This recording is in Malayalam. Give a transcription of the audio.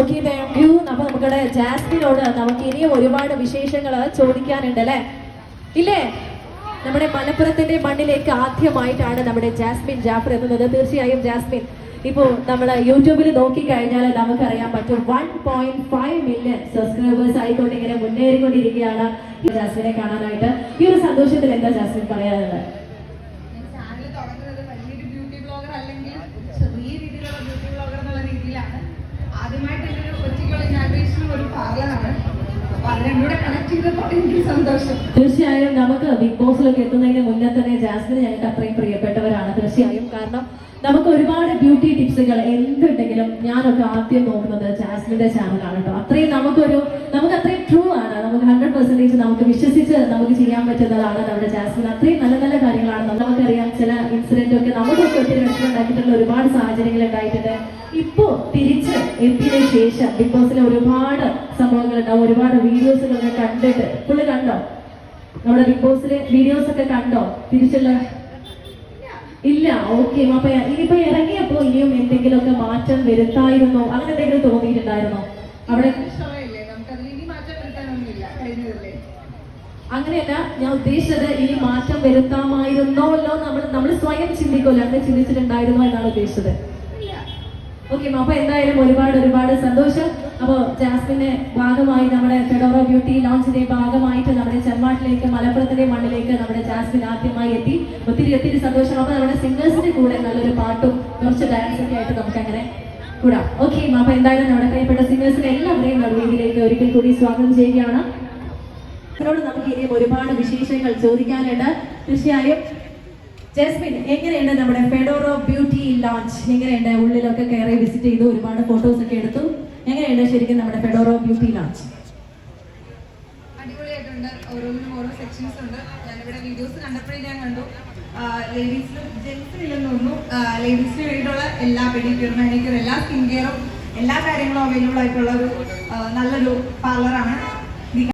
ഓക്കെ താങ്ക് യു അപ്പൊ നമ്മുടെ ജാസ്മിനോട് നമുക്ക് ഇനിയും ഒരുപാട് വിശേഷങ്ങൾ ചോദിക്കാനുണ്ട് അല്ലേ? ഇല്ലേ? നമ്മുടെ മലപ്പുറത്തിന്റെ മണ്ണിലേക്ക് ആദ്യമായിട്ടാണ് നമ്മുടെ ജാസ്മിൻ ജാഫർ എത്തുന്നത്. തീർച്ചയായും ജാസ്മിൻ ഇപ്പോ നമ്മൾ യൂട്യൂബിൽ നോക്കിക്കഴിഞ്ഞാൽ നമുക്കറിയാൻ പറ്റും. One point five million subscribers ആയിക്കൊണ്ട് ഇങ്ങനെ മുന്നേറിക്കൊണ്ടിരിക്കുകയാണ് ജാസ്മിനെ കാണാനായിട്ട്. ഈ ഒരു സന്തോഷത്തിൽ എന്താ ജാസ്മിൻ പറയാനുള്ളത്? തീർച്ചയായും നമുക്ക് ബിഗ് ബോസിലൊക്കെ എത്തുന്നതിന് മുന്നേ തന്നെ ജാസ്മിൻ ഞങ്ങൾക്ക് അത്രയും പ്രിയപ്പെട്ടവരാണ്. തീർച്ചയായും കാരണം നമുക്ക് ഒരുപാട് ബ്യൂട്ടി ടിപ്സുകൾ എന്തുണ്ടെങ്കിലും ഞാനൊക്കെ ആദ്യം നോക്കുന്നത് ജാസ്മിന്റെ ചാനലാണ് കേട്ടോ. അത്രയും നമുക്കൊരു നമുക്ക് അത്രയും ട്രൂ ആണ്. നമുക്ക് ഹൺഡ്രഡ് പെർസെന്റേജ് നമുക്ക് വിശ്വസിച്ച് നമുക്ക് ചെയ്യാൻ പറ്റുന്നതാണ് നമ്മുടെ ജാസ്മിൻ അത്രയും നല്ല നല്ല കാര്യങ്ങളാണ്. നമുക്കറിയാം ചില ഇൻസിഡന്റ് നമുക്കൊക്കെ ഒത്തിരി ഒരുപാട് സാഹചര്യങ്ങൾ ഉണ്ടായിട്ടുണ്ട്. ഇപ്പോ തിരിച്ച് എത്തിയതിനു ശേഷം ബിഗ് ബോസിലെ ഒരുപാട് സംഭവങ്ങൾ ഉണ്ടാവും. ഒരുപാട് വീഡിയോസുകളൊക്കെ കണ്ടിട്ട്. പുള്ളി കണ്ടോ? നമ്മുടെ ബിഗ് ബോസിലെ വീഡിയോസ് ഒക്കെ കണ്ടോ? തിരിച്ചുള്ള ഇല്ല ഓക്കെ അപ്പൊ ഇനിയിപ്പോ ഇറങ്ങിയപ്പോ ഇനിയും എന്തെങ്കിലുമൊക്കെ മാറ്റം വരുത്തായിരുന്നോ? അങ്ങനെ എന്തെങ്കിലും തോന്നിയിട്ടുണ്ടായിരുന്നോ? അവിടെ അങ്ങനെയല്ല ഞാൻ ഉദ്ദേശിച്ചത് ഇനി മാറ്റം വരുത്താമായിരുന്നോല്ലോ നമ്മൾ നമ്മൾ സ്വയം ചിന്തിക്കുമല്ലോ അങ്ങനെ ചിന്തിച്ചിട്ടുണ്ടായിരുന്നോ എന്നാണ് ഉദ്ദേശിച്ചത്. ഓക്കെ അപ്പൊ എന്തായാലും ഒരുപാട് ഒരുപാട് സന്തോഷം. അപ്പോ ജാസ്മിന്റെ ഭാഗമായി നമ്മുടെ ഫെഡോറ ബ്യൂട്ടി ലോഞ്ചിന്റെ ഭാഗമായിട്ട് നമ്മുടെ ചെമ്മാട്ടിലേക്ക് മലപ്പുറത്തിന്റെ മണ്ണിലേക്ക് നമ്മുടെ ജാസ്മിൻ ആദ്യമായി എത്തി. ഒത്തിരി ഒത്തിരി സന്തോഷം. അപ്പൊ നമ്മുടെ സിംഗേഴ്സിന്റെ കൂടെ നല്ലൊരു പാട്ടും കുറച്ച് ഡാൻസ് ഒക്കെ ആയിട്ട് നമുക്ക് അങ്ങനെ കൂടാം. ഓക്കെ അപ്പൊ എന്തായാലും നമ്മുടെ കൈപ്പെട്ട സിംഗേഴ്സിനെ എല്ലാവരെയും നടുവേദിയിലേക്ക് ഒരിക്കൽ കൂടി സ്വാഗതം ചെയ്യുകയാണ്. അവരോട് നമുക്ക് ഇനിയും ഒരുപാട് വിശേഷങ്ങൾ ചോദിക്കാനുണ്ട്. തീർച്ചയായും ജസ്മിൻ എങ്ങനെയുണ്ട് നമ്മുടെ ഫെഡോറോ ബ്യൂട്ടി ലോഞ്ച്? എങ്ങനെയുണ്ട്? ഉള്ളിലൊക്കെ കയറി വിസിറ്റ് ചെയ്തു ഒരുപാട് ഫോട്ടോസ് ഒക്കെ എടുത്തു. എങ്ങനെയുണ്ട് ശരിക്കും നമ്മുടെ ഫെഡോറോ ബ്യൂട്ടി ലോഞ്ച്? ഓരോ സെക്ഷൻസ് ഉണ്ട്. വീഡിയോസ് എല്ലാ പെഡിക്യൂർ മാനിക്യൂർ എല്ലാ സ്കിൻ കെയറും എല്ലാ കാര്യങ്ങളും അവൈലബിൾ ആയിട്ടുള്ള ഒരു നല്ലൊരു പാർലറാണ്